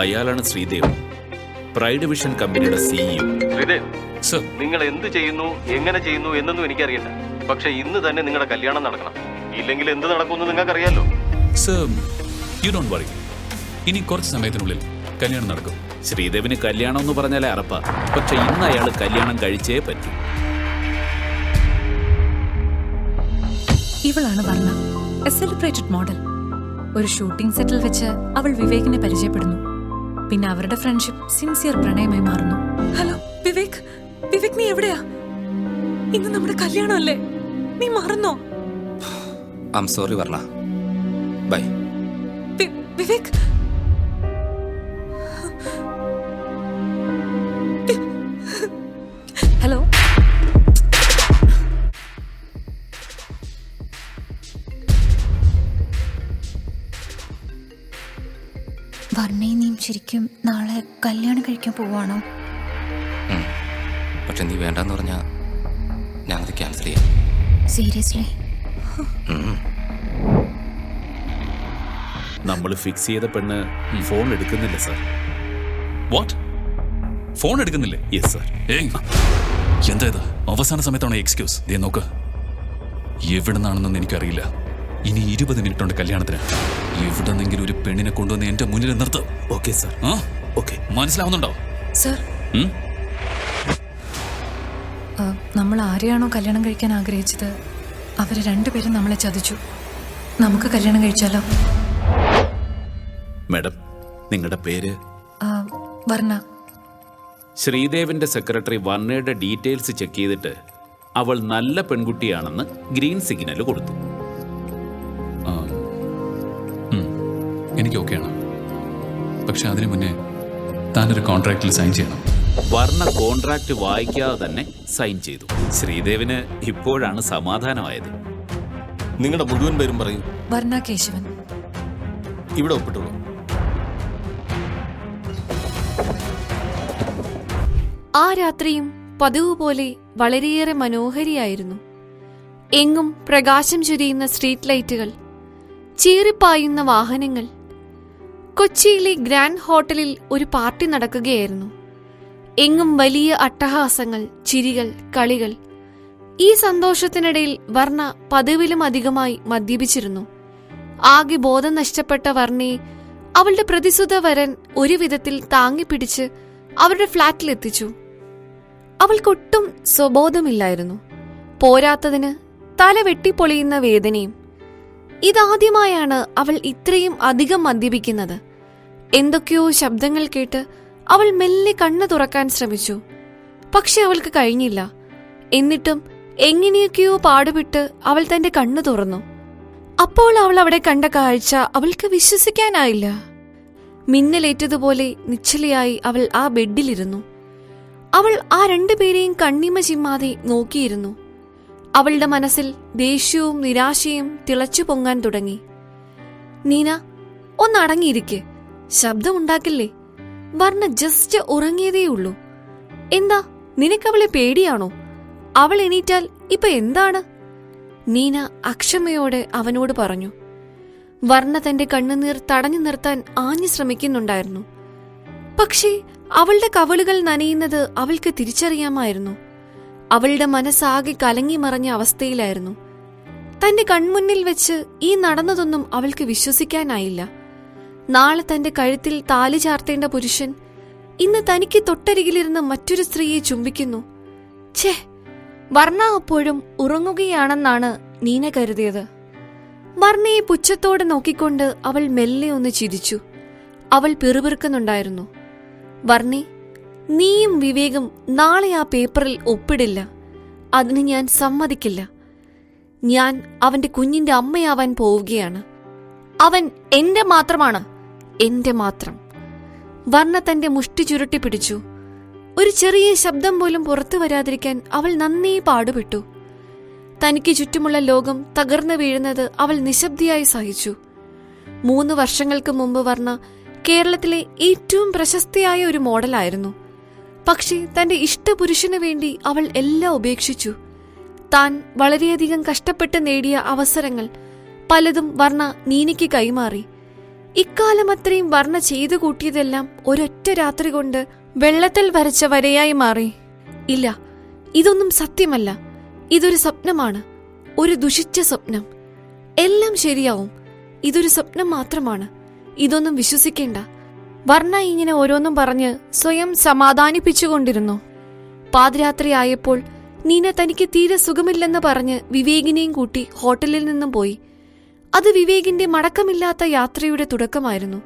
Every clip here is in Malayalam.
അയാളാണ് ശ്രീദേവ്. പ്രൈഡ് വിഷൻ കമ്പനിയുടെ സിഇഒ ശ്രീദേവ് സർ. നിങ്ങൾ എന്ത് ചെയ്യുന്നു എങ്ങനെ ചെയ്യുന്നു എന്നൊന്നും എനിക്കറിയില്ല പക്ഷെ ഇന്ന് തന്നെ നിങ്ങളുടെ കല്യാണം നടക്കണം. ഇല്ലെങ്കിൽ എന്ത് നടക്കുമെന്ന് നിങ്ങൾക്കറിയാലോ. സർ യു ഡോണ്ട് വറി ഇനി കുറച്ച് സമയത്തിനുള്ളിൽ കല്യാണം നടക്കും. ശ്രീദേവിന് കല്യാണം എന്ന് പറഞ്ഞാലേ അറപ്പ. പക്ഷെ ഇന്ന് അയാൾ കല്യാണം കഴിച്ചേ പറ്റൂ. ഇവളാണ് വർണ. എ സെലിബ്രേറ്റഡ് മോഡൽ ഒരു ഷൂട്ടിംഗ് സെറ്റിൽ വെച്ച് അവൾ വിവേകിനെ പരിചയപ്പെടുന്നു. പിന്നെ അവരുടെ ഫ്രണ്ട്ഷിപ്പ് സിൻസിയർ പ്രണയമായി മാറുന്നു. ഹലോ വിവേക് വിവേക് നീ എവിടെയാ? ഇന്ന് നമ്മുടെ കല്യാണമല്ലേ? നീ മറന്നോ? I'm sorry Varna bye Vivek ശരിക്കും നാളെ കല്യാണം കഴിക്കാൻ പോവാണോ? പക്ഷെ നീ വേണ്ടെന്ന് പറഞ്ഞാ ഞാനത് ക്യാൻസൽ ചെയ്യാം. സീരിയസ്ലി നമ്മൾ ഫിക്സ് ചെയ്ത പെണ്ണ് ഫോൺ എടുക്കുന്നില്ല സാർ വാട്ട് ഫോൺ എടുക്കുന്നില്ലേ? യെസ് സാർ ഏയ്. എന്താ ഇത്? അവസാന സമയത്താണ് എക്സ്ക്യൂസ് ദേ നോക്ക്. എവിടെ നിന്നാണെന്നൊന്നും എനിക്കറിയില്ല. ഇനി ഇരുപത് മിനിറ്റ് ഉണ്ട് കല്യാണത്തിന്. എവിടെ നിന്നെങ്കിലും ഒരു പെണ്ണിനെ കൊണ്ടുവന്ന് എന്റെ മുന്നിൽ നിർത്ത്. ഓക്കെ സർ ആ? ഓക്കെ മനസ്സിലാവുന്നുണ്ടോ? സർ ഉം? നമ്മൾ ആരെയാണോ കല്യാണം കഴിക്കാൻ ആഗ്രഹിച്ചത്? അവർ രണ്ടുപേരും നമ്മളെ ചതിച്ചു. നമുക്ക് കല്യാണം കഴിച്ചാലോ? മാഡം നിങ്ങളുടെ പേര്? ആ, വർണ. ശ്രീദേവിന്റെ സെക്രട്ടറി വർണയുടെ ഡീറ്റെയിൽസ് ചെക്ക് ചെയ്തിട്ട് അവൾ നല്ല പെൺകുട്ടിയാണെന്ന് ഗ്രീൻ സിഗ്നൽ കൊടുത്തു. എനിക്ക് ഓക്കെയാണ് പക്ഷെ അതിനു മുന്നേ താനൊരു കോൺട്രാക്റ്റിൽ സൈൻ ചെയ്യണം. വർണ കോൺട്രാക്ട് വായിക്കാതെ തന്നെ സൈൻ ചെയ്തു. ശ്രീദേവിന് ഇപ്പോഴാണ് സമാധാനമായത്. നിങ്ങളുടെ മുഴുവൻ പേരും പറയൂ. വർണ കേശവൻ. ഇവിടെ ഒപ്പിട്ടുള്ളൂ ആ രാത്രിയും പതിവ് പോലെ വളരെയേറെ മനോഹരിയായിരുന്നു. എങ്ങും പ്രകാശം ചൊരിയുന്ന സ്ട്രീറ്റ് ലൈറ്റുകൾ ചീറിപ്പായുന്ന വാഹനങ്ങൾ കൊച്ചിയിലെ ഗ്രാൻഡ് ഹോട്ടലിൽ ഒരു പാർട്ടി നടക്കുകയായിരുന്നു. എങ്ങും വലിയ അട്ടഹാസങ്ങൾ ചിരികൾ കളികൾ. ഈ സന്തോഷത്തിനിടയിൽ വർണ പതിവിലും അധികമായി മദ്യപിച്ചിരുന്നു. ആകെ ബോധം നഷ്ടപ്പെട്ട വർണയെ അവളുടെ പ്രതിസുത വരൻ ഒരു വിധത്തിൽ താങ്ങിപ്പിടിച്ച് അവരുടെ ഫ്ളാറ്റിലെത്തിച്ചു അവൾക്കൊട്ടും സ്വബോധമില്ലായിരുന്നു. പോരാത്തതിന് തല വെട്ടിപ്പൊളിയുന്ന വേദനയും. ഇതാദ്യമായാണ് അവൾ ഇത്രയും അധികം മദ്യപിക്കുന്നത്. എന്തൊക്കെയോ ശബ്ദങ്ങൾ കേട്ട് അവൾ മെല്ലെ കണ്ണു തുറക്കാൻ ശ്രമിച്ചു. പക്ഷെ അവൾക്ക് കഴിഞ്ഞില്ല. എന്നിട്ടും എങ്ങനെയൊക്കെയോ പാടുപെട്ട് അവൾ തന്റെ കണ്ണു തുറന്നു. അപ്പോൾ അവൾ അവിടെ കണ്ട കാഴ്ച അവൾക്ക് വിശ്വസിക്കാനായില്ല. മിന്നലേറ്റതുപോലെ നിശ്ചലയായി അവൾ ആ ബെഡിലിരുന്നു. അവൾ ആ രണ്ടുപേരെയും കണ്ണിമ ചിമ്മാതെ നോക്കിയിരുന്നു. അവളുടെ മനസ്സിൽ ദേഷ്യവും നിരാശയും തിളച്ചു പൊങ്ങാൻ തുടങ്ങി. നീന ഒന്നടങ്ങിയിരിക്കെ ശബ്ദമുണ്ടാക്കില്ലേ? വർണ ജസ്റ്റ് ഉറങ്ങിയതേ ഉള്ളൂ എന്താ നിനക്കവളെ പേടിയാണോ? അവൾ എണീറ്റാൽ ഇപ്പൊ എന്താണ്? നീന അക്ഷമയോടെ അവനോട് പറഞ്ഞു. വർണ തന്റെ കണ്ണുനീർ തടഞ്ഞു നിർത്താൻ ആഞ്ഞു ശ്രമിക്കുന്നുണ്ടായിരുന്നു. പക്ഷേ അവളുടെ കവളുകൾ നനയുന്നത് അവൾക്ക് തിരിച്ചറിയാമായിരുന്നു. അവളുടെ മനസ്സാകെ കലങ്ങി മറഞ്ഞ അവസ്ഥയിലായിരുന്നു. തന്റെ കൺമുന്നിൽ വെച്ച് ഈ നടന്നതൊന്നും അവൾക്ക് വിശ്വസിക്കാനായില്ല. നാളെ തന്റെ കഴുത്തിൽ താലി ചാർത്തേണ്ട പുരുഷൻ ഇന്ന് തനിക്ക് തൊട്ടരികിലിരുന്ന മറ്റൊരു സ്ത്രീയെ ചുംബിക്കുന്നു. ഛേ വർണ അപ്പോഴും ഉറങ്ങുകയാണെന്നാണ് നീന കരുതിയത്. വർണയെ പുച്ഛത്തോടെ നോക്കിക്കൊണ്ട് അവൾ മെല്ലെ ഒന്ന് ചിരിച്ചു. അവൾ പിറുപിറുക്കുന്നുണ്ടായിരുന്നു. വർണി നീയും വിവേകും നാളെ ആ പേപ്പറിൽ ഒപ്പിടില്ല. അതിന് ഞാൻ സമ്മതിക്കില്ല. ഞാൻ അവന്റെ കുഞ്ഞിന്റെ അമ്മയാവാൻ പോവുകയാണ്. അവൻ എന്റെ മാത്രമാണ്. എന്റെ മാത്രം. വർണ തന്റെ മുഷ്ടി ചുരുട്ടി പിടിച്ചു. ഒരു ചെറിയ ശബ്ദം പോലും പുറത്തു വരാതിരിക്കാൻ അവൾ നന്നേ പാടുപെട്ടു. തനിക്ക് ചുറ്റുമുള്ള ലോകം തകർന്നു വീഴുന്നത് അവൾ നിശബ്ദിയായി സഹിച്ചു. മൂന്ന് വർഷങ്ങൾക്ക് മുമ്പ് വർണ കേരളത്തിലെ ഏറ്റവും പ്രശസ്തിയായ ഒരു മോഡലായിരുന്നു. പക്ഷേ തന്റെ ഇഷ്ടപുരുഷനു വേണ്ടി അവൾ എല്ലാം ഉപേക്ഷിച്ചു. താൻ വളരെയധികം കഷ്ടപ്പെട്ട് നേടിയ അവസരങ്ങൾ പലതും വർണ നീനയ്ക്ക് കൈമാറി. ഇക്കാലം അത്രയും വർണ ചെയ്തു കൂട്ടിയതെല്ലാം ഒരൊറ്റ രാത്രി കൊണ്ട് വെള്ളത്തിൽ വരച്ച വരയായി മാറി. ഇല്ല ഇതൊന്നും സത്യമല്ല. ഇതൊരു സ്വപ്നമാണ്. ഒരു ദുഷിച്ച സ്വപ്നം. എല്ലാം ശരിയാവും. ഇതൊരു സ്വപ്നം മാത്രമാണ്. ഇതൊന്നും വിശ്വസിക്കേണ്ട. വർണ ഇങ്ങനെ ഓരോന്നും പറഞ്ഞ് സ്വയം സമാധാനിപ്പിച്ചുകൊണ്ടിരുന്നു. പാതിരാത്രി ആയപ്പോൾ നീന തനിക്ക് തീരെ സുഖമില്ലെന്ന് പറഞ്ഞ് വിവേകിനെയും കൂട്ടി ഹോട്ടലിൽ നിന്നും പോയി. അത് വിവേകിന്റെ മടക്കമില്ലാത്ത യാത്രയുടെ തുടക്കമായിരുന്നു.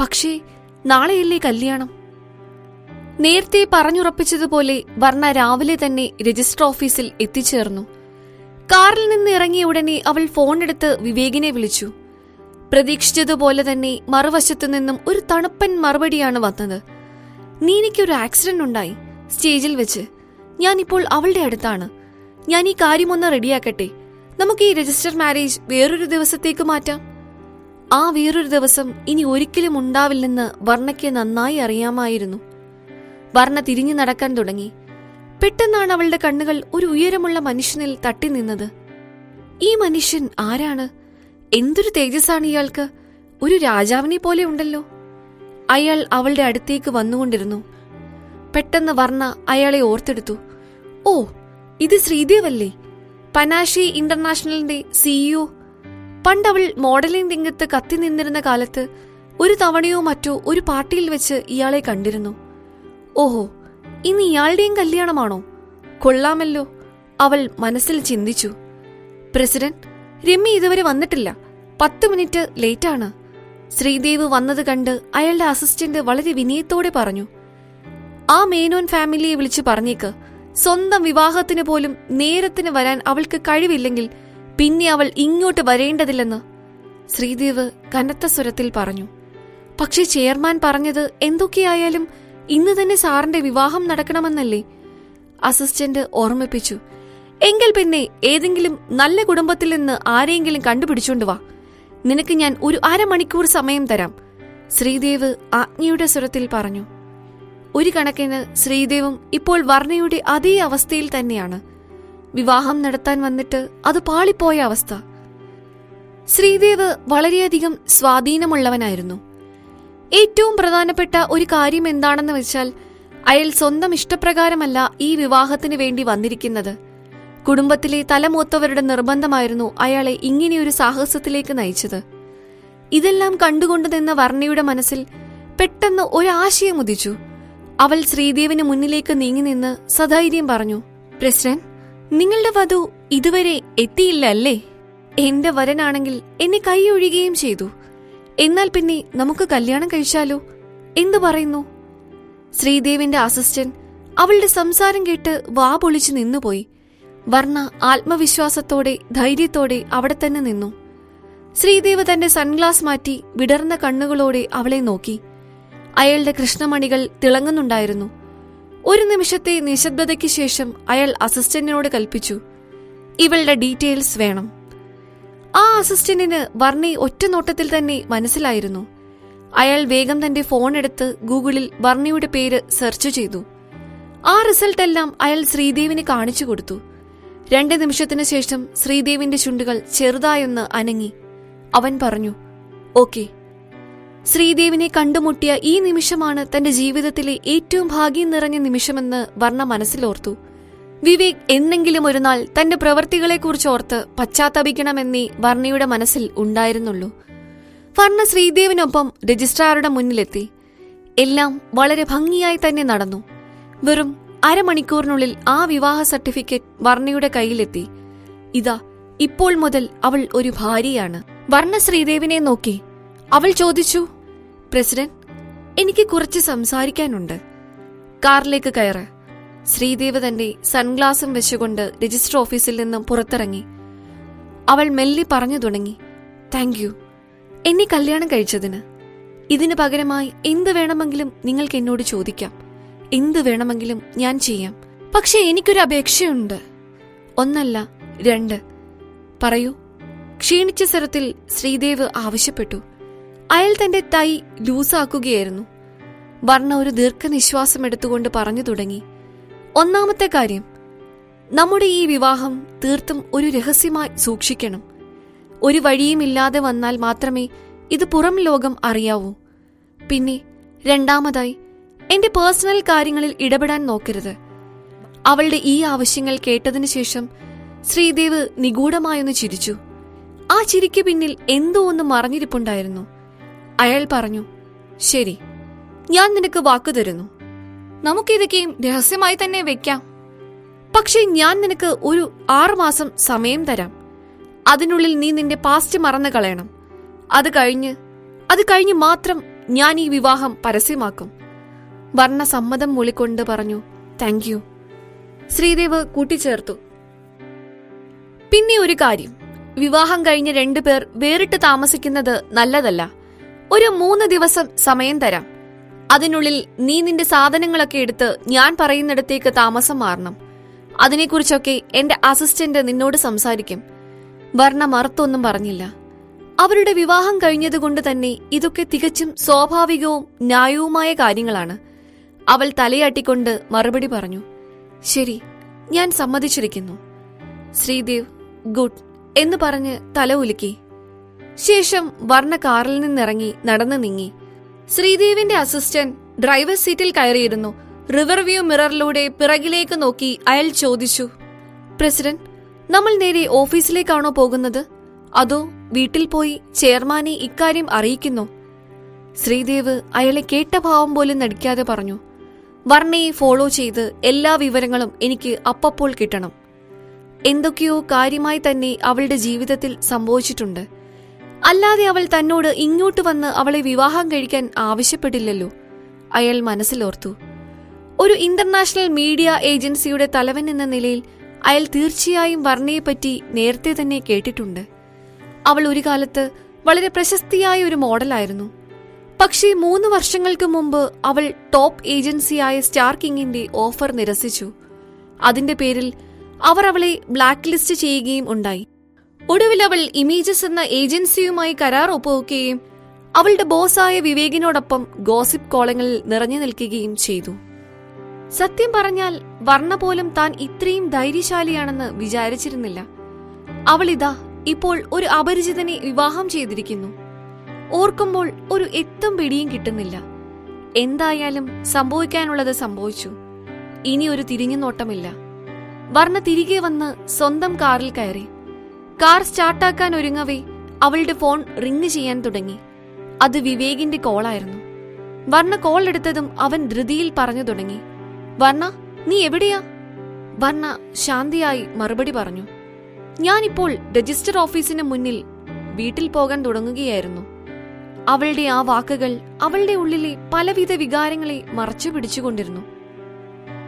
പക്ഷേ നാളെയല്ലേ കല്യാണം? നേരത്തെ പറഞ്ഞുറപ്പിച്ചതുപോലെ വർണ രാവിലെ തന്നെ രജിസ്റ്റർ ഓഫീസിൽ എത്തിച്ചേർന്നു. കാറിൽ നിന്ന് ഇറങ്ങിയ ഉടനെ അവൾ ഫോണെടുത്ത് വിവേകിനെ വിളിച്ചു. പ്രതീക്ഷിച്ചതുപോലെ തന്നെ മറുവശത്തു നിന്നും ഒരു തണുപ്പൻ മറുപടിയാണ് വന്നത്. നീനയ്ക്കൊരു ആക്സിഡന്റ് ഉണ്ടായി സ്റ്റേജിൽ വെച്ച്. ഞാനിപ്പോൾ അവളുടെ അടുത്താണ്. ഞാൻ ഈ കാര്യമൊന്ന് റെഡിയാക്കട്ടെ. നമുക്ക് ഈ രജിസ്റ്റർ മാരേജ് വേറൊരു ദിവസത്തേക്ക് മാറ്റാം. ആ വേറൊരു ദിവസം ഇനി ഒരിക്കലും ഉണ്ടാവില്ലെന്ന് വർണയ്ക്ക് നന്നായി അറിയാമായിരുന്നു. വർണ തിരിഞ്ഞു നടക്കാൻ തുടങ്ങി. പെട്ടെന്നാണ് അവളുടെ കണ്ണുകൾ ഒരു ഉയരമുള്ള മനുഷ്യനിൽ തട്ടി നിന്നത്. ഈ മനുഷ്യൻ ആരാണ്? എന്തൊരു തേജസ്സാണ് ഇയാൾക്ക്? ഒരു രാജാവിനെ പോലെ ഉണ്ടല്ലോ. അയാൾ അവളുടെ അടുത്തേക്ക് വന്നുകൊണ്ടിരുന്നു. പെട്ടെന്ന് വർണ അയാളെ ഓർത്തെടുത്തു. ഓ ഇത് ശ്രീദേവല്ലേ? പനാഷി ഇന്റർനാഷണലിന്റെ സിഇഒ പണ്ടവൾ മോഡലിംഗ് രംഗത്ത് കത്തി നിന്നിരുന്ന കാലത്ത് ഒരു തവണയോ മറ്റോ ഒരു പാർട്ടിയിൽ വെച്ച് ഇയാളെ കണ്ടിരുന്നു. ഓഹോ ഇനി ഇയാളുടെയും കല്യാണമാണോ? കൊള്ളാമല്ലോ അവൾ മനസ്സിൽ ചിന്തിച്ചു. പ്രസിഡന്റ് രമ്യ ഇതുവരെ വന്നിട്ടില്ല. പത്ത് മിനിറ്റ് ലേറ്റാണ്. ശ്രീദേവ് വന്നത് കണ്ട് അയാളുടെ അസിസ്റ്റന്റ് വളരെ വിനയത്തോടെ പറഞ്ഞു. ആ മേനോൻ ഫാമിലിയെ വിളിച്ചു പറഞ്ഞേക്ക്. സ്വന്തം വിവാഹത്തിന് പോലും നേരത്തിന് വരാൻ അവൾക്ക് കഴിവില്ലെങ്കിൽ പിന്നെ അവൾ ഇങ്ങോട്ട് വരേണ്ടതില്ലെന്ന് ശ്രീദേവ് കനത്ത സ്വരത്തിൽ പറഞ്ഞു. പക്ഷെ ചെയർമാൻ പറഞ്ഞത് എന്തൊക്കെയായാലും ഇന്ന് തന്നെ സാറിന്റെ വിവാഹം നടക്കണമെന്നല്ലേ? അസിസ്റ്റന്റ് ഓർമ്മിപ്പിച്ചു. എങ്കിൽ പിന്നെ ഏതെങ്കിലും നല്ല കുടുംബത്തിൽ നിന്ന് ആരെയെങ്കിലും കണ്ടുപിടിച്ചോണ്ട് വാ. നിനക്ക് ഞാൻ ഒരു അരമണിക്കൂർ സമയം തരാം. ശ്രീദേവ് ആജ്ഞയുടെ സ്വരത്തിൽ പറഞ്ഞു. ഒരു കണക്കിന് ശ്രീദേവും ഇപ്പോൾ വർണയുടെ അതേ അവസ്ഥയിൽ തന്നെയാണ്. വിവാഹം നടത്താൻ വന്നിട്ട് അത് പാളിപ്പോയ അവസ്ഥ. ശ്രീദേവ് വളരെയധികം സ്വാധീനമുള്ളവനായിരുന്നു. ഏറ്റവും പ്രധാനപ്പെട്ട ഒരു കാര്യം എന്താണെന്ന് വെച്ചാൽ അയാൾ സ്വന്തം ഇഷ്ടപ്രകാരമല്ല ഈ വിവാഹത്തിന് വേണ്ടി വന്നിരിക്കുന്നത്. കുടുംബത്തിലെ തലമൂത്തവരുടെ നിർബന്ധമായിരുന്നു അയാളെ ഇങ്ങനെയൊരു സാഹസത്തിലേക്ക് നയിച്ചത്. ഇതെല്ലാം കണ്ടുകൊണ്ടു നിന്ന വർണയുടെ മനസ്സിൽ പെട്ടെന്ന് ഒരാശയം ഉദിച്ചു. അവൾ ശ്രീദേവിന് മുന്നിലേക്ക് നീങ്ങി നിന്ന് സധൈര്യം പറഞ്ഞു പ്രസിഡന്റ് നിങ്ങളുടെ വധു ഇതുവരെ എത്തിയില്ല അല്ലേ? എന്റെ വരനാണെങ്കിൽ എന്നെ കൈയൊഴിയുകയും ചെയ്തു. എന്നാൽ പിന്നെ നമുക്ക് കല്യാണം കഴിച്ചാലോ? എന്തു പറയുന്നു? ശ്രീദേവിന്റെ അസിസ്റ്റന്റ് അവളുടെ സംസാരം കേട്ട് വാ പൊളിച്ചു നിന്നുപോയി. വർണ ആത്മവിശ്വാസത്തോടെ ധൈര്യത്തോടെ അവിടെ തന്നെ നിന്നു. ശ്രീദേവ് തന്റെ സൺഗ്ലാസ് മാറ്റി വിടർന്ന കണ്ണുകളോടെ അവളെ നോക്കി. അയാളുടെ കൃഷ്ണമണികൾ തിളങ്ങുന്നുണ്ടായിരുന്നു. ഒരു നിമിഷത്തെ നിശബ്ദതയ്ക്ക് ശേഷം അയാൾ അസിസ്റ്റന്റിനോട് കൽപ്പിച്ചു ഇവളുടെ ഡീറ്റെയിൽസ് വേണം. ആ അസിസ്റ്റന്റിന് വർണയെ ഒറ്റ നോട്ടത്തിൽ തന്നെ മനസ്സിലായിരുന്നു. അയാൾ വേഗം തന്റെ ഫോൺ എടുത്ത് ഗൂഗിളിൽ വർണയുടെ പേര് സെർച്ച് ചെയ്തു. ആ റിസൾട്ട് എല്ലാം അയാൾ ശ്രീദേവിന് കാണിച്ചു കൊടുത്തു. രണ്ട് നിമിഷത്തിനു ശേഷം ശ്രീദേവിന്റെ ചുണ്ടുകൾ ചെറുതായൊന്ന് അനങ്ങി. അവൻ പറഞ്ഞു ഓക്കെ. ശ്രീദേവിനെ കണ്ടുമുട്ടിയ ഈ നിമിഷമാണ് തന്റെ ജീവിതത്തിലെ ഏറ്റവും ഭാഗ്യം നിറഞ്ഞ നിമിഷമെന്ന് വർണ മനസ്സിലോർത്തു. വിവേക് എന്നെങ്കിലും ഒരു നാൾ തന്റെ പ്രവൃത്തികളെക്കുറിച്ച് ഓർത്ത് പശ്ചാത്തപിക്കണമെന്നേ വർണയുടെ മനസ്സിൽ ഉണ്ടായിരുന്നുള്ളൂ. വർണ ശ്രീദേവിനൊപ്പം രജിസ്ട്രാറുടെ മുന്നിലെത്തി. എല്ലാം വളരെ ഭംഗിയായി തന്നെ നടന്നു. വെറും അരമണിക്കൂറിനുള്ളിൽ ആ വിവാഹ സർട്ടിഫിക്കറ്റ് വർണയുടെ കയ്യിലെത്തി. ഇതാ ഇപ്പോൾ മുതൽ അവൾ ഒരു ഭാര്യയാണ്. വർണ ശ്രീദേവിനെ നോക്കി അവൾ ചോദിച്ചു പ്രസിഡന്റ് എനിക്ക് കുറച്ച് സംസാരിക്കാനുണ്ട്. കാറിലേക്ക് കയറ്. ശ്രീദേവ് തന്റെ സൺഗ്ലാസും വെച്ചുകൊണ്ട് രജിസ്റ്റർ ഓഫീസിൽ നിന്നും പുറത്തിറങ്ങി. അവൾ മെല്ലി പറഞ്ഞു തുടങ്ങി താങ്ക് യു എന്നെ കല്യാണം കഴിച്ചതിന്. ഇതിനു പകരമായി എന്ത് വേണമെങ്കിലും നിങ്ങൾക്ക് എന്നോട് ചോദിക്കാം. എന്ത് വേണമെങ്കിലും ഞാൻ ചെയ്യാം. പക്ഷെ എനിക്കൊരു അപേക്ഷയുണ്ട്. ഒന്നല്ല രണ്ട്. പറയൂ. ക്ഷീണിച്ച സ്വരത്തിൽ ശ്രീദേവ് ആവശ്യപ്പെട്ടു. അയാൾ തന്റെ തൈ ലൂസാക്കുകയായിരുന്നു. വർണ ഒരു ദീർഘനിശ്വാസം എടുത്തുകൊണ്ട് പറഞ്ഞു തുടങ്ങി. ഒന്നാമത്തെ കാര്യം നമ്മുടെ ഈ വിവാഹം തീർത്തും ഒരു രഹസ്യമായി സൂക്ഷിക്കണം. ഒരു വഴിയും ഇല്ലാതെ വന്നാൽ മാത്രമേ ഇത് പുറം ലോകം അറിയാവൂ. പിന്നെ രണ്ടാമതായി എന്റെ പേഴ്സണൽ കാര്യങ്ങളിൽ ഇടപെടാൻ നോക്കരുത്. അവളുടെ ഈ ആവശ്യങ്ങൾ കേട്ടതിനു ശേഷം ശ്രീദേവ് നിഗൂഢമായൊന്ന് ചിരിച്ചു. ആ ചിരിക്ക് പിന്നിൽ എന്തോ ഒന്ന് മറഞ്ഞിരിപ്പുണ്ടായിരുന്നു. അയാൾ പറഞ്ഞു ശരി ഞാൻ നിനക്ക് വാക്കു തരുന്നു. നമുക്കിതൊക്കെയും രഹസ്യമായി തന്നെ വെക്കാം. പക്ഷേ ഞാൻ നിനക്ക് ഒരു ആറുമാസം സമയം തരാം. അതിനുള്ളിൽ നീ നിന്റെ പാസ്റ്റ് മറന്നു കളയണം. അത് കഴിഞ്ഞ് അത് കഴിഞ്ഞ് മാത്രം ഞാൻ ഈ വിവാഹം പരസ്യമാക്കും. വർണ സമ്മതം മൂളിക്കൊണ്ട് പറഞ്ഞു താങ്ക് യു ശ്രീദേവ് കൂട്ടിച്ചേർത്തു. പിന്നെ ഒരു കാര്യം. വിവാഹം കഴിഞ്ഞ രണ്ടുപേർ വേറിട്ട് താമസിക്കുന്നത് നല്ലതല്ല. ഒരു മൂന്ന് ദിവസം സമയം തരാം. അതിനുള്ളിൽ നീ നിന്റെ സാധനങ്ങളൊക്കെ എടുത്ത് ഞാൻ പറയുന്നിടത്തേക്ക് താമസം മാറണം. അതിനെക്കുറിച്ചൊക്കെ എന്റെ അസിസ്റ്റന്റ് നിന്നോട് സംസാരിക്കും. വർണ മറുത്തൊന്നും പറഞ്ഞില്ല. അവരുടെ വിവാഹം കഴിഞ്ഞതുകൊണ്ട് തന്നെ ഇതൊക്കെ തികച്ചും സ്വാഭാവികവും ന്യായവുമായ കാര്യങ്ങളാണ്. അവൾ തലയാട്ടിക്കൊണ്ട് മറുപടി പറഞ്ഞു. ശരി ഞാൻ സമ്മതിച്ചിരിക്കുന്നു. ശ്രീദേവ് ഗുഡ് എന്ന് പറഞ്ഞ് തല ഉലുക്കി. ശേഷം വർണ കാറിൽ നിന്നിറങ്ങി നടന്നു നീങ്ങി. ശ്രീദേവിന്റെ അസിസ്റ്റന്റ് ഡ്രൈവർ സീറ്റിൽ കയറിയിരുന്നു. റിവർ വ്യൂ മിററിലൂടെ പിറകിലേക്ക് നോക്കി അയാൾ ചോദിച്ചു പ്രസിഡന്റ് നമ്മൾ നേരെ ഓഫീസിലേക്കാണോ പോകുന്നത്? അതോ വീട്ടിൽ പോയി ചെയർമാനെ ഇക്കാര്യം അറിയിക്കുന്നു? ശ്രീദേവ് അയാളെ കേട്ട ഭാവം പോലും നടിക്കാതെ പറഞ്ഞു വർണയെ ഫോളോ ചെയ്ത് എല്ലാ വിവരങ്ങളും എനിക്ക് അപ്പപ്പോൾ കിട്ടണം. എന്തൊക്കെയോ കാര്യമായി തന്നെ അവളുടെ ജീവിതത്തിൽ സംഭവിച്ചിട്ടുണ്ട്. അല്ലാതെ അവൾ തന്നോട് ഇങ്ങോട്ട് വന്ന് അവളെ വിവാഹം കഴിക്കാൻ ആവശ്യപ്പെട്ടില്ലല്ലോ. അയാൾ മനസ്സിലോർത്തു. ഒരു ഇന്റർനാഷണൽ മീഡിയ ഏജൻസിയുടെ തലവൻ എന്ന നിലയിൽ അയാൾ തീർച്ചയായും വർണയെപ്പറ്റി നേരത്തെ തന്നെ കേട്ടിട്ടുണ്ട്. അവൾ ഒരു കാലത്ത് വളരെ പ്രശസ്തിയായ ഒരു മോഡലായിരുന്നു. പക്ഷേ മൂന്ന് വർഷങ്ങൾക്ക് മുമ്പ് അവൾ ടോപ്പ് ഏജൻസിയായ സ്റ്റാർ കിങ്ങിന്റെ ഓഫർ നിരസിച്ചു. അതിന്റെ പേരിൽ അവർ അവളെ ബ്ലാക്ക് ലിസ്റ്റ് ചെയ്യുകയും ഉണ്ടായി. ഒടുവിൽ അവൾ ഇമേജസ് എന്ന ഏജൻസിയുമായി കരാർ ഒപ്പുവെക്കുകയും അവളുടെ ബോസായ വിവേകിനോടൊപ്പം ഗോസിപ്പ് കോളങ്ങളിൽ നിറഞ്ഞു നിൽക്കുകയും ചെയ്തു. സത്യം പറഞ്ഞാൽ വർണ പോലും താൻ ഇത്രയും ധൈര്യശാലിയാണെന്ന് വിചാരിച്ചിരുന്നില്ല. അവളിതാ ഇപ്പോൾ ഒരു അപരിചിതനെ വിവാഹം ചെയ്തിരിക്കുന്നു. ഓർക്കുമ്പോൾ ഒരു എത്തും പിടിയും കിട്ടുന്നില്ല. എന്തായാലും സംഭവിക്കാനുള്ളത് സംഭവിച്ചു. ഇനി ഒരു തിരിഞ്ഞുനോട്ടമില്ല. വർണ തിരികെ വന്ന് സ്വന്തം കാറിൽ കയറി. കാർ സ്റ്റാർട്ടാക്കാൻ ഒരുങ്ങവേ അവളുടെ ഫോൺ റിങ് ചെയ്യാൻ തുടങ്ങി. അത് വിവേകിന്റെ കോളായിരുന്നു. വർണ കോൾ എടുത്തതും അവൻ ധൃതിയിൽ പറഞ്ഞു തുടങ്ങി. വർണ നീ എവിടെയാ? വർണ ശാന്തിയായി മറുപടി പറഞ്ഞു. ഞാനിപ്പോൾ രജിസ്റ്റർ ഓഫീസിന് മുന്നിൽ വീട്ടിൽ പോകാൻ തുടങ്ങുകയായിരുന്നു. അവളുടെ ആ വാക്കുകൾ അവളുടെ ഉള്ളിലെ പലവിധ വികാരങ്ങളെ മറച്ചു പിടിച്ചുകൊണ്ടിരുന്നു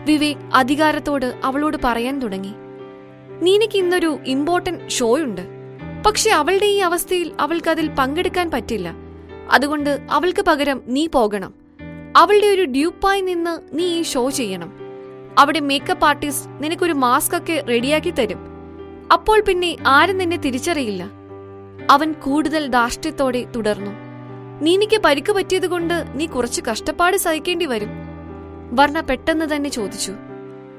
വിവേക് അധികാരത്തോട് അവളോട് പറയാൻ തുടങ്ങി. നീനക്ക് ഇന്നൊരു ഇമ്പോർട്ടന്റ് ഷോയുണ്ട് പക്ഷെ അവളുടെ ഈ അവസ്ഥയിൽ അവൾക്ക് അതിൽ പങ്കെടുക്കാൻ പറ്റില്ല. അതുകൊണ്ട് അവൾക്ക് പകരം നീ പോകണം. അവളുടെ ഒരു ഡ്യൂപ്പായി നിന്ന് നീ ഈ ഷോ ചെയ്യണം. അവിടെ മേക്കപ്പ് ആർട്ടിസ്റ്റ് നിനക്കൊരു മാസ്ക് ഒക്കെ റെഡിയാക്കി തരും. അപ്പോൾ പിന്നെ ആരും നിന്നെ തിരിച്ചറിയില്ല. അവൻ കൂടുതൽ ധാർഷ്ട്യത്തോടെ തുടർന്നു. നീനിക്ക് പരിക്ക് പറ്റിയതുകൊണ്ട് നീ കുറച്ച് കഷ്ടപ്പാട് സഹിക്കേണ്ടി വരും. വർണ പെട്ടെന്ന് തന്നെ ചോദിച്ചു.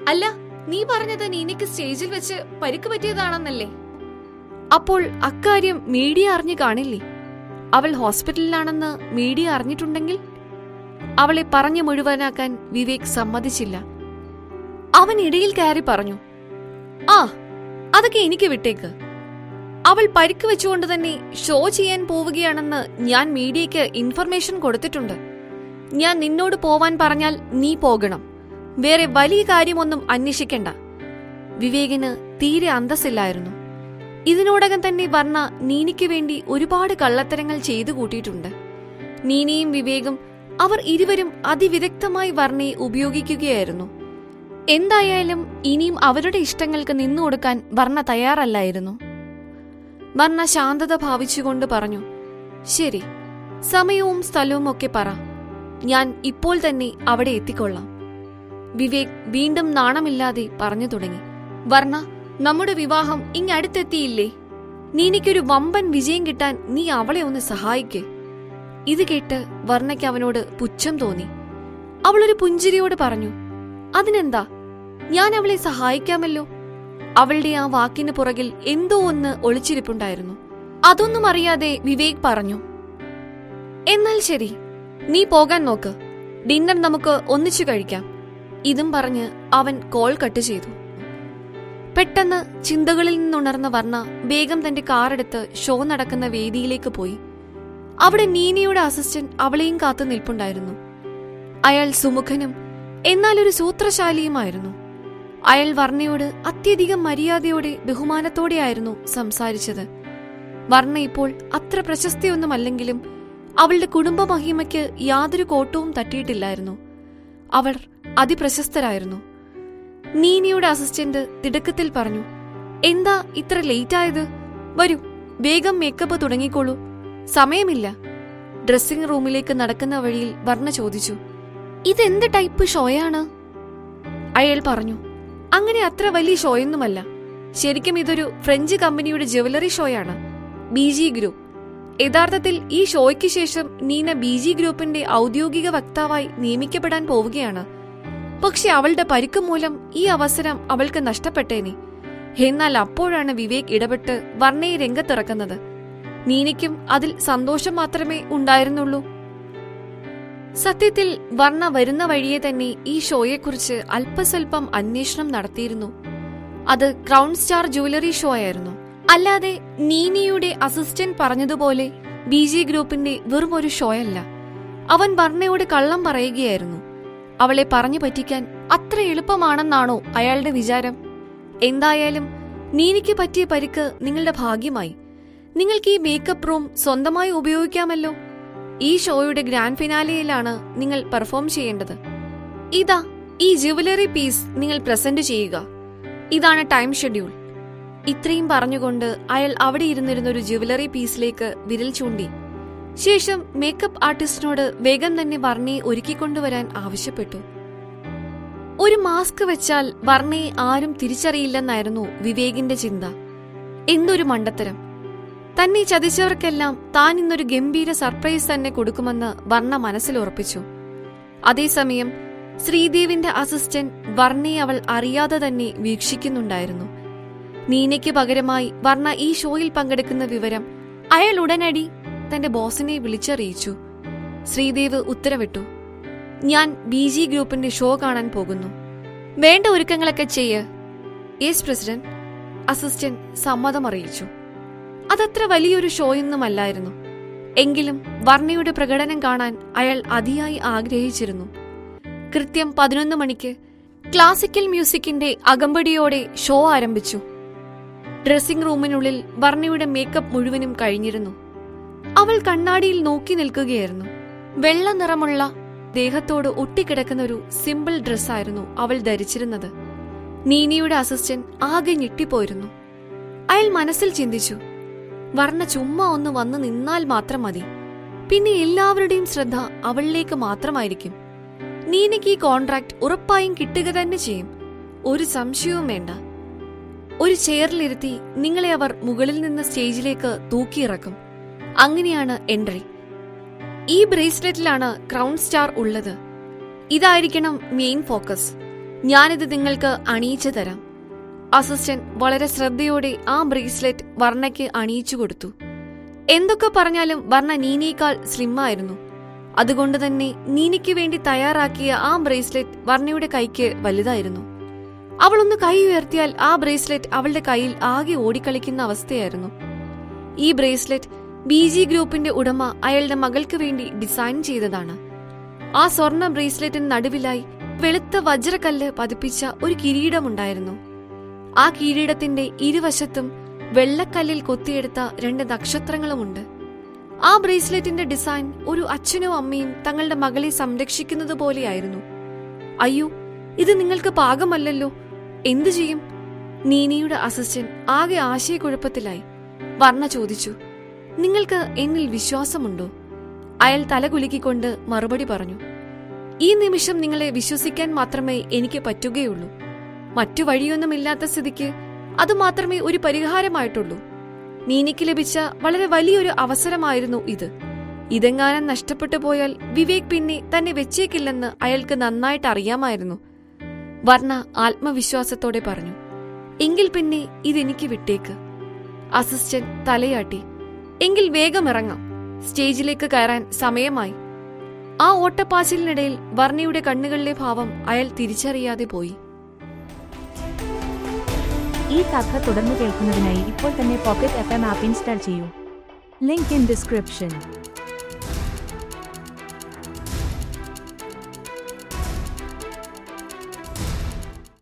അല്ല നീ പറഞ്ഞത് നീനയ്ക്ക് സ്റ്റേജിൽ വെച്ച് പരിക്ക് പറ്റിയതാണെന്നല്ലേ? അപ്പോൾ അക്കാര്യം മീഡിയ അറിഞ്ഞു കാണില്ലേ? അവൾ ഹോസ്പിറ്റലിലാണെന്ന് മീഡിയ അറിഞ്ഞിട്ടുണ്ടെങ്കിൽ അവളെ പറഞ്ഞു മുഴുവനാക്കാൻ വിവേക് സമ്മതിച്ചില്ല. അവൻ ഇടയിൽ കയറി പറഞ്ഞു ആ അതൊക്കെ എനിക്ക് വിട്ടേക്ക്. അവൾ പരിക്ക് വെച്ചുകൊണ്ട് തന്നെ ഷോ ചെയ്യാൻ പോവുകയാണെന്ന് ഞാൻ മീഡിയയ്ക്ക് ഇൻഫർമേഷൻ കൊടുത്തിട്ടുണ്ട്. ഞാൻ നിന്നോട് പോവാൻ പറഞ്ഞാൽ നീ പോകണം. വേറെ വലിയ കാര്യമൊന്നും അന്വേഷിക്കണ്ട. വിവേകിന് തീരെ അന്തസ്സില്ലായിരുന്നു. ഇതിനോടകം തന്നെ വർണ നീനിക്ക് വേണ്ടി ഒരുപാട് കള്ളത്തരങ്ങൾ ചെയ്തു കൂട്ടിയിട്ടുണ്ട്. നീനിയും വിവേകും അവർ ഇരുവരും അതിവിദഗ്ധമായി വർണയെ ഉപയോഗിക്കുകയായിരുന്നു. എന്തായാലും ഇനിയും അവരുടെ ഇഷ്ടങ്ങൾക്ക് നിന്നു കൊടുക്കാൻ വർണ തയ്യാറല്ലായിരുന്നു. വർണ ശാന്തത ഭാവിച്ചുകൊണ്ട് പറഞ്ഞു ശരി സമയവും സ്ഥലവും ഒക്കെ പറ. ഞാൻ ഇപ്പോൾ തന്നെ അവിടെ എത്തിക്കൊള്ളാം. വിവേക് വീണ്ടും നാണമില്ലാതെ പറഞ്ഞു തുടങ്ങി. വർണ നമ്മുടെ വിവാഹം ഇങ്ങടുത്തെത്തിയില്ലേ നീനിക്കൊരു വമ്പൻ വിജയം കിട്ടാൻ നീ അവളെ ഒന്ന് സഹായിക്കേ. ഇത് കേട്ട് വർണയ്ക്ക് അവനോട് പുച്ഛം തോന്നി. അവളൊരു പുഞ്ചിരിയോട് പറഞ്ഞു അതിനെന്താ? ഞാൻ അവളെ സഹായിക്കാമല്ലോ? അവളുടെ ആ വാക്കിന് പുറകിൽ എന്തോ ഒന്ന് ഒളിച്ചിരിപ്പുണ്ടായിരുന്നു. അതൊന്നും അറിയാതെ വിവേക് പറഞ്ഞു എന്നാൽ ശരി നീ പോകാൻ നോക്ക്. ഡിന്നർ നമുക്ക് ഒന്നിച്ചു കഴിക്കാം. ഇതും പറഞ്ഞ് അവൻ കോൾ കട്ട് ചെയ്തു. പെട്ടെന്ന് ചിന്തകളിൽ നിന്നുണർന്ന വർണ വേഗം തന്റെ കാറെടുത്ത് ഷോ നടക്കുന്ന വേദിയിലേക്ക് പോയി. അവിടെ നീനയുടെ അസിസ്റ്റന്റ് അവളെയും കാത്തു നിൽപ്പുണ്ടായിരുന്നു. അയാൾ സുമുഖനും എന്നാൽ ഒരു സൂത്രശാലിയുമായിരുന്നു. അയാൾ വർണയോട് അത്യധികം മര്യാദയോടെ ബഹുമാനത്തോടെയായിരുന്നു സംസാരിച്ചത്. വർണ ഇപ്പോൾ അത്ര പ്രശസ്തിയൊന്നുമല്ലെങ്കിലും അവളുടെ കുടുംബ മഹിമയ്ക്ക് യാതൊരു കോട്ടവും തട്ടിയിട്ടില്ലായിരുന്നു. അവർ അതിപ്രശസ്തരായിരുന്നു. നീനയുടെ അസിസ്റ്റന്റ് തിടുക്കത്തിൽ പറഞ്ഞു എന്താ ഇത്ര ലേറ്റ് ആയത് വരൂ വേഗം മേക്കപ്പ് തുടങ്ങിക്കോളൂ. സമയമില്ല. ഡ്രസ്സിംഗ് റൂമിലേക്ക് നടക്കുന്ന വഴിയിൽ വർണ ചോദിച്ചു ഇതെന്ത് ടൈപ്പ് ഷോയാണ്? അയാൾ പറഞ്ഞു അങ്ങനെ അത്ര വലിയ ഷോയൊന്നുമല്ല. ശരിക്കും ഇതൊരു ഫ്രഞ്ച് കമ്പനിയുടെ ജുവലറി ഷോയാണ് ബി ജി ഗ്രൂപ്പ് യഥാർത്ഥത്തിൽ ഈ ഷോയ്ക്ക് ശേഷം നീന ബി ജി ഗ്രൂപ്പിന്റെ ഔദ്യോഗിക വക്താവായി നിയമിക്കപ്പെടാൻ പോവുകയാണ്. പക്ഷെ അവളുടെ പരിക്ക് മൂലം ഈ അവസരം അവൾക്ക് നഷ്ടപ്പെട്ടേനെ. എന്നാൽ അപ്പോഴാണ് വിവേക് ഇടപെട്ട് വർണയെ രംഗത്തിറക്കുന്നത്. നീനയ്ക്കും അതിൽ സന്തോഷം മാത്രമേ ഉണ്ടായിരുന്നുള്ളൂ. സത്യത്തിൽ വർണ വരുന്ന വഴിയെ തന്നെ ഈ ഷോയെക്കുറിച്ച് അല്പസ്വല്പം അന്വേഷണം നടത്തിയിരുന്നു. അത് ക്രൗൺ സ്റ്റാർ ജുവലറി ഷോ ആയിരുന്നു അല്ലാതെ നീനിയുടെ അസിസ്റ്റന്റ് പറഞ്ഞതുപോലെ ബി ജി ഗ്രൂപ്പിന്റെ വെറുമൊരു ഷോയല്ല. അവൻ വർണയോട് കള്ളം പറയുകയായിരുന്നു. അവളെ പറഞ്ഞു പറ്റിക്കാൻ അത്ര എളുപ്പമാണെന്നാണോ അയാളുടെ വിചാരം? എന്തായാലും നീനിക്ക് പറ്റിയ പരിക്ക് നിങ്ങളുടെ ഭാഗ്യമായി. നിങ്ങൾക്ക് ഈ മേക്കപ്പ് റൂം സ്വന്തമായി ഉപയോഗിക്കാമല്ലോ. ഈ ഷോയുടെ ഗ്രാൻഡ് ഫിനാലിയിലാണ് നിങ്ങൾ പെർഫോം ചെയ്യേണ്ടത്. ഇതാ ഈ ജുവലറി പീസ് നിങ്ങൾ പ്രസന്റ് ചെയ്യുക. ഇതാണ് ടൈം ഷെഡ്യൂൾ ഇത്രയും പറഞ്ഞുകൊണ്ട് അയാൾ അവിടെ ഇരുന്നിരുന്ന ഒരു ജുവലറി പീസിലേക്ക് വിരൽ ചൂണ്ടി. ശേഷം മേക്കപ്പ് ആർട്ടിസ്റ്റിനോട് വേഗം തന്നെ വർണയെ ഒരുക്കിക്കൊണ്ടുവരാൻ ആവശ്യപ്പെട്ടു. ഒരു മാസ്ക് വെച്ചാൽ വർണയെ ആരും തിരിച്ചറിയില്ലെന്നായിരുന്നു വിവേകിന്റെ ചിന്ത. എന്തൊരു മണ്ടത്തരം. തന്നെ ചതിച്ചവർക്കെല്ലാം താൻ ഇന്നൊരു ഗംഭീര സർപ്രൈസ് തന്നെ കൊടുക്കുമെന്ന് വർണ മനസ്സിൽ ഉറപ്പിച്ചു. അതേസമയം ശ്രീദേവിന്റെ അസിസ്റ്റന്റ് വർണയെ അവൾ അറിയാതെ തന്നെ വീക്ഷിക്കുന്നുണ്ടായിരുന്നു. നീനയ്ക്ക് പകരമായി വർണ ഈ ഷോയിൽ പങ്കെടുക്കുന്ന വിവരം അയാൾ ഉടനടി തന്റെ ബോസിനെ വിളിച്ചറിയിച്ചു. ശ്രീദേവ് ഉത്തരവിട്ടു. ഞാൻ ബി ജി ഗ്രൂപ്പിന്റെ ഷോ കാണാൻ പോകുന്നു. വേണ്ട ഒരുക്കങ്ങളൊക്കെ ചെയ്യ്. Yes president. അസിസ്റ്റന്റ് സമ്മതം അറിയിച്ചു. അതത്ര വലിയൊരു ഷോയൊന്നുമല്ലായിരുന്നു എങ്കിലും വർണയുടെ പ്രകടനം കാണാൻ അയാൾ അതിയായി ആഗ്രഹിച്ചിരുന്നു. കൃത്യം പതിനൊന്ന് മണിക്ക് ക്ലാസിക്കൽ മ്യൂസിക്കിന്റെ അകമ്പടിയോടെ ഷോ ആരംഭിച്ചു. ഡ്രസ്സിംഗ് റൂമിനുള്ളിൽ വർണയുടെ മേക്കപ്പ് മുഴുവനും കഴിഞ്ഞിരുന്നു. അവൾ കണ്ണാടിയിൽ നോക്കി നിൽക്കുകയായിരുന്നു. വെള്ള നിറമുള്ള ദേഹത്തോട് ഒട്ടിക്കിടക്കുന്ന ഒരു സിമ്പിൾ ഡ്രസ്സായിരുന്നു അവൾ ധരിച്ചിരുന്നത്. നീനിയുടെ അസിസ്റ്റന്റ് ആകെ ഞെട്ടിപ്പോയിരുന്നു. അയാൾ മനസ്സിൽ ചിന്തിച്ചു വർണ ചുമ്മാ ഒന്ന് വന്നു നിന്നാൽ മാത്രം മതി. പിന്നെ എല്ലാവരുടെയും ശ്രദ്ധ അവളിലേക്ക് മാത്രമായിരിക്കും. നീനയ്ക്ക് ഈ കോൺട്രാക്ട് ഉറപ്പായും കിട്ടുക തന്നെ ചെയ്യും. ഒരു സംശയവും വേണ്ട. ഒരു ചെയറിലിരുത്തി നിങ്ങളെ അവർ മുകളിൽ നിന്ന് സ്റ്റേജിലേക്ക് തൂക്കിയിറക്കും. അങ്ങനെയാണ് എൻട്രി. ഈ ബ്രേസ്ലെറ്റിലാണ് ക്രൗൺ സ്റ്റാർ ഉള്ളത്. ഇതായിരിക്കണം മെയിൻ ഫോക്കസ്. ഞാനിത് നിങ്ങൾക്ക് അണിയിച്ചു തരാം. അസിസ്റ്റന്റ് വളരെ ശ്രദ്ധയോടെ ആ ബ്രേസ്ലെറ്റ് വർണയ്ക്ക് അണിയിച്ചു കൊടുത്തു. എന്തൊക്കെ പറഞ്ഞാലും വർണ നീനയേക്കാൾ സ്ലിമ്മായിരുന്നു. അതുകൊണ്ട് തന്നെ നീനയ്ക്ക് വേണ്ടി തയ്യാറാക്കിയ ആ ബ്രേസ്ലെറ്റ് വർണയുടെ കൈക്ക് വലുതായിരുന്നു. അവളൊന്ന് കൈ ഉയർത്തിയാൽ ആ ബ്രേസ്ലെറ്റ് അവളുടെ കയ്യിൽ ആകെ ഓടിക്കളിക്കുന്ന അവസ്ഥയായിരുന്നു. ഈ ബ്രേസ്ലെറ്റ് ബി ജി ഗ്രൂപ്പിന്റെ ഉടമ അയാളുടെ മകൾക്ക് വേണ്ടി ഡിസൈൻ ചെയ്തതാണ്. ആ സ്വർണ ബ്രേസ്ലെറ്റിന് നടുവിലായി വെളുത്ത വജ്രക്കല്ല് പതിപ്പിച്ച ഒരു കിരീടമുണ്ടായിരുന്നു. ആ കിരീടത്തിന്റെ ഇരുവശത്തും വെള്ളക്കല്ലിൽ കൊത്തിയെടുത്ത രണ്ട് നക്ഷത്രങ്ങളുമുണ്ട്. ആ ബ്രേസ്ലെറ്റിന്റെ ഡിസൈൻ ഒരു അച്ഛനും അമ്മയും തങ്ങളുടെ മകളെ സംരക്ഷിക്കുന്നത് പോലെയായിരുന്നു. അയ്യോ ഇത് നിങ്ങൾക്ക് പാകമല്ലല്ലോ. എന്തു ചെയ്യും? നീനിയുടെ അസിസ്റ്റന്റ് ആകെ ആശയക്കുഴപ്പത്തിലായി. വർണ ചോദിച്ചു. നിങ്ങൾക്ക് എന്നിൽ വിശ്വാസമുണ്ടോ? അയാൾ തലകുലുക്കിക്കൊണ്ട് മറുപടി പറഞ്ഞു ഈ നിമിഷം നിങ്ങളെ വിശ്വസിക്കാൻ മാത്രമേ എനിക്ക് പറ്റുകയുള്ളൂ. മറ്റു വഴിയൊന്നുമില്ലാത്ത സ്ഥിതിക്ക് അത് മാത്രമേ ഒരു പരിഹാരമായിട്ടുള്ളൂ. നീനിക്ക് ലഭിച്ച വളരെ വലിയൊരു അവസരമായിരുന്നു ഇത്. ഇതെങ്ങാനും നഷ്ടപ്പെട്ടു പോയാൽ വിവേക് പിന്നെ തന്നെ വെച്ചേക്കില്ലെന്ന് അയാൾക്ക് നന്നായിട്ട് അറിയാമായിരുന്നു. വർണ ആത്മവിശ്വാസത്തോടെ പറഞ്ഞു എങ്കിൽ പിന്നെ ഇതെനിക്ക് വിട്ടേക്ക്. അസിസ്റ്റന്റ് തലയാട്ടി എങ്കിൽ വേഗം ഇറങ്ങാം. സ്റ്റേജിലേക്ക് കയറാൻ സമയമായി. ആ ഓട്ടപ്പാച്ചിലിനിടയിൽ വർണയുടെ കണ്ണുകളിലെ ഭാവം അയാൾ തിരിച്ചറിയാതെ പോയി. ഈ കഥ തുടർന്ന് കേൾക്കുന്നതിനായി ഇപ്പോൾ തന്നെ pocket F M app install ചെയ്യൂ. Link in description